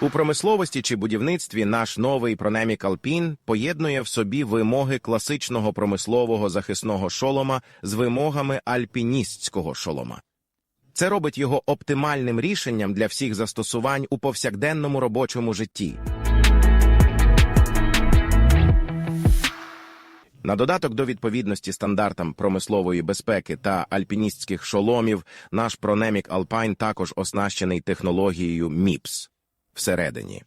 У промисловості чи будівництві наш новий Pronemic Alpine поєднує в собі вимоги класичного промислового захисного шолома з вимогами альпіністського шолома. Це робить його оптимальним рішенням для всіх застосувань у повсякденному робочому житті. На додаток до відповідності стандартам промислової безпеки та альпіністських шоломів, наш Pronemic Alpine також оснащений технологією MIPS всередині.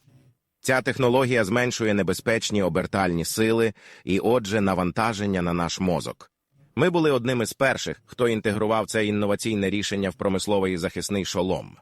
Ця технологія зменшує небезпечні обертальні сили і, отже, навантаження на наш мозок. Ми були одним із перших, хто інтегрував це інноваційне рішення в промисловий захисний шолом.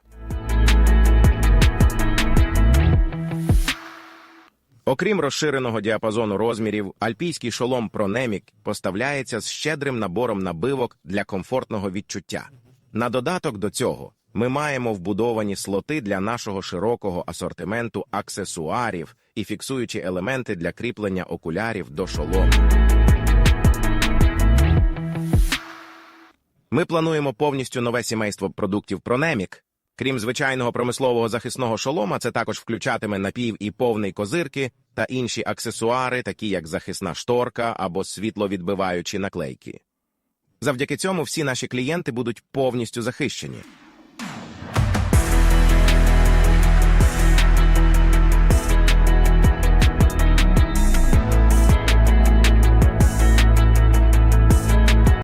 Окрім розширеного діапазону розмірів, альпійський шолом Pronemic поставляється з щедрим набором набивок для комфортного відчуття. На додаток до цього ми маємо вбудовані слоти для нашого широкого асортименту аксесуарів і фіксуючі елементи для кріплення окулярів до шолому. Ми плануємо повністю нове сімейство продуктів Pronemic. Крім звичайного промислового захисного шолома, це також включатиме напів і повний козирки та інші аксесуари, такі як захисна шторка або світловідбиваючі наклейки. Завдяки цьому всі наші клієнти будуть повністю захищені.